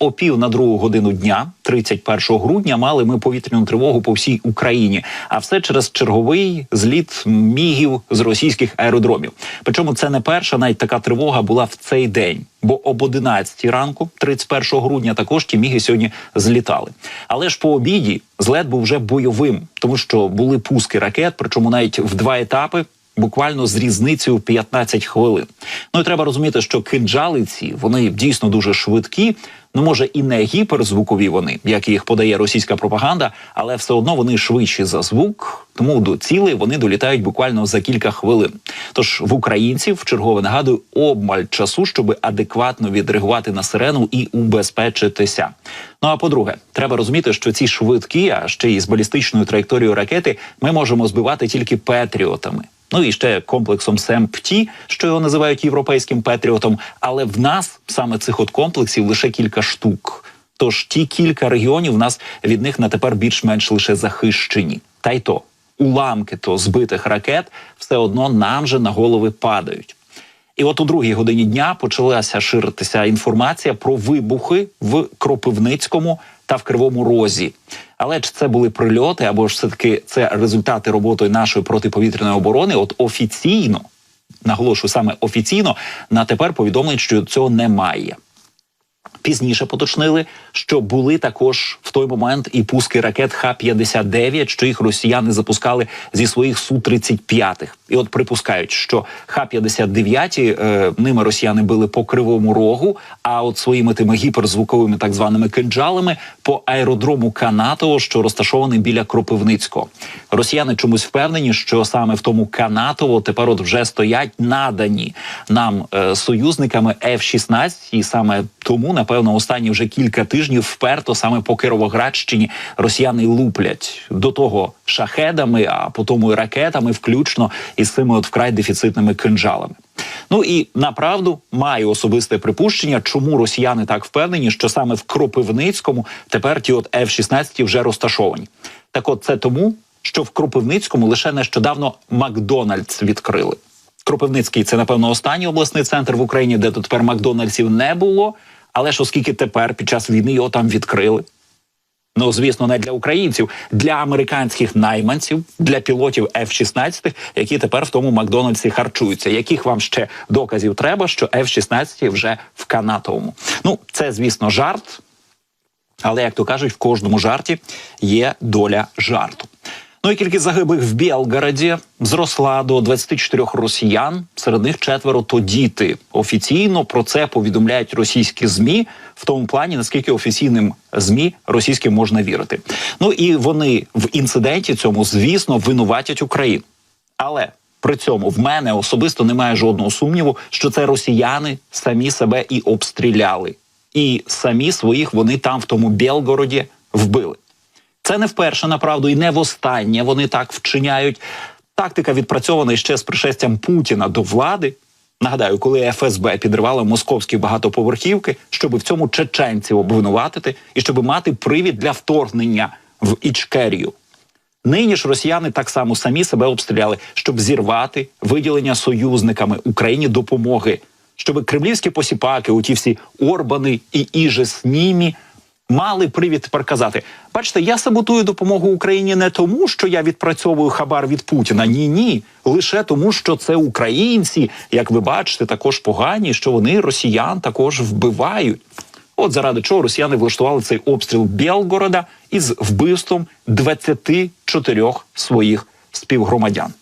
О пів на другу годину дня, 31 грудня, мали ми повітряну тривогу по всій Україні. А все через черговий зліт мігів з російських аеродромів. Причому це не перша, навіть така тривога була в цей день. Бо об 11 ранку, 31 грудня, також ті міги сьогодні злітали. Але ж по обіді злет був вже бойовим, тому що були пуски ракет, причому навіть в два етапи. Буквально з різницею в 15 хвилин. Ну і треба розуміти, що кинджали ці вони дійсно дуже швидкі. Ну може і не гіперзвукові вони, як їх подає російська пропаганда, але все одно вони швидші за звук, тому до цілей вони долітають буквально за кілька хвилин. Тож в українців чергове нагадую обмаль часу, щоб адекватно відреагувати на сирену і убезпечитися. Ну а по-друге, треба розуміти, що ці швидкі, а ще й з балістичною траєкторією ракети, ми можемо збивати тільки петріотами. Ну і ще комплексом СЕМПТІ, що його називають європейським петріотом. Але в нас саме цих от комплексів лише кілька штук. Тож ті кілька регіонів в нас від них на тепер більш-менш лише захищені. Та й то уламки то збитих ракет все одно нам же на голови падають. І от у другій годині дня почалася ширитися інформація про вибухи в Кропивницькому та в Кривому Розі. Але чи це були прильоти, або ж все таки це результати роботи нашої протиповітряної оборони? От офіційно наголошую саме офіційно на тепер повідомлень, що цього немає. Пізніше поточнили, що були також в той момент і пуски ракет Х-59, що їх росіяни запускали зі своїх су 35 І от припускають, що Х-59 е, ними росіяни били по кривому рогу. А от своїми тими гіперзвуковими так званими кинджалами по аеродрому Канатово, що розташований біля Кропивницького. Росіяни чомусь впевнені, що саме в тому Канатово тепер от вже стоять надані нам е, союзниками F-16, і саме тому напевно останні вже кілька тижнів вперто саме по Кировоградщині росіяни луплять до того шахедами, а потім і ракетами, включно із цими от вкрай дефіцитними кинжалами. Ну і направду маю особисте припущення, чому росіяни так впевнені, що саме в Кропивницькому тепер ті от F-16 вже розташовані. Так, от це тому, що в Кропивницькому лише нещодавно Макдональдс відкрили. Кропивницький це напевно останній обласний центр в Україні, де тепер Макдональдсів не було. Але ж оскільки тепер під час війни його там відкрили. Ну, звісно, не для українців, для американських найманців, для пілотів F-16, які тепер в тому Макдональдсі харчуються. Яких вам ще доказів треба, що F-16 вже в канатовому? Ну, це звісно жарт. Але як то кажуть, в кожному жарті є доля жарту. Ну і кількість загиблих в Білгороді зросла до 24 росіян. Серед них четверо то діти. Офіційно про це повідомляють російські змі в тому плані, наскільки офіційним змі російським можна вірити. Ну і вони в інциденті цьому, звісно, винуватять Україну. Але при цьому в мене особисто немає жодного сумніву, що це росіяни самі себе і обстріляли, і самі своїх вони там в тому Білгороді вбили. Це не вперше направду і не востаннє вони так вчиняють. Тактика відпрацьована ще з пришестям Путіна до влади. Нагадаю, коли ФСБ підривало московські багатоповерхівки, щоб в цьому чеченців обвинуватити і щоб мати привід для вторгнення в Ічкерію. Нині ж росіяни так само самі себе обстріляли, щоб зірвати виділення союзниками Україні допомоги, щоб кремлівські посіпаки, у ті всі Орбани і Іже Снімі – мали привід тепер казати: бачите, я саботую допомогу Україні не тому, що я відпрацьовую хабар від Путіна. Ні, ні, лише тому, що це українці, як ви бачите, також погані, що вони росіян також вбивають. От заради чого росіяни влаштували цей обстріл Білгорода із вбивством 24 своїх співгромадян.